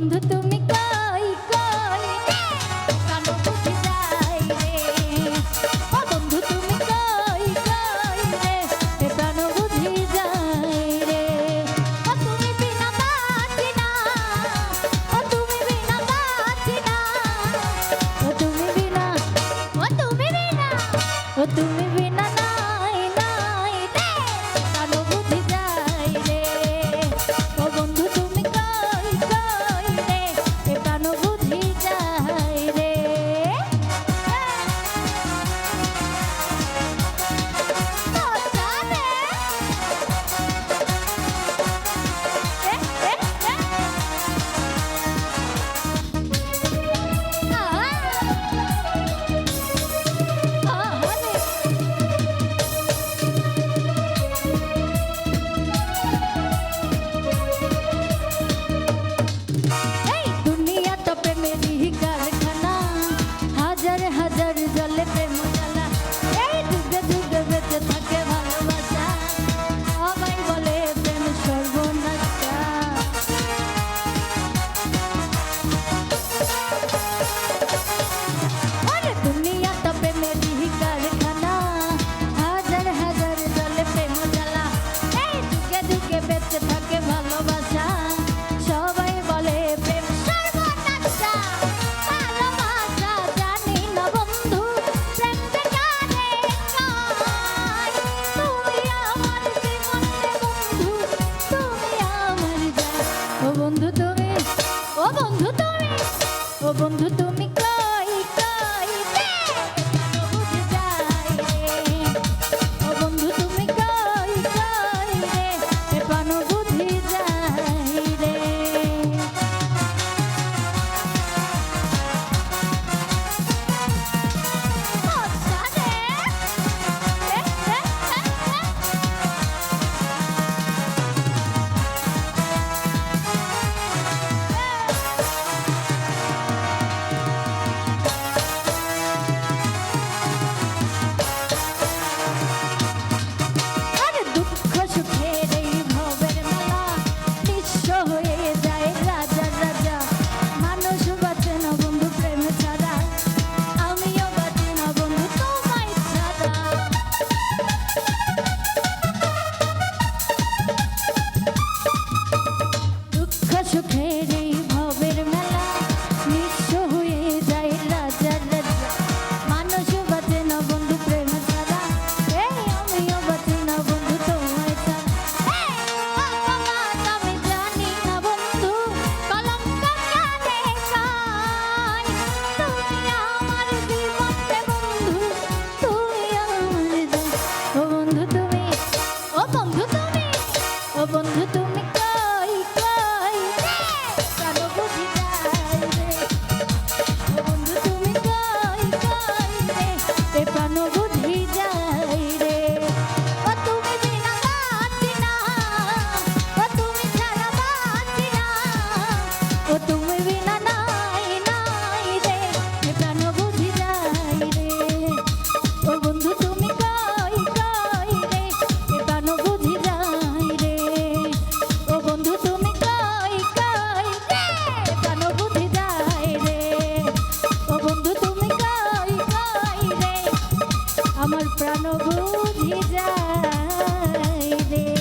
বন্ধু, তুমি কই কই? কান বুঝে যাই রে। ও বন্ধু, তুমি কই কই রে? এ কান বুঝে যাই রে। ও তুমি বিনা বাঁচি না। ও তুমি বিনা বাঁচি না। ও তুমি বিনা ও তুমি বিনা ও তুমি বন্ধু তুমি চোখের প্রাণ বুঝি যায় রে।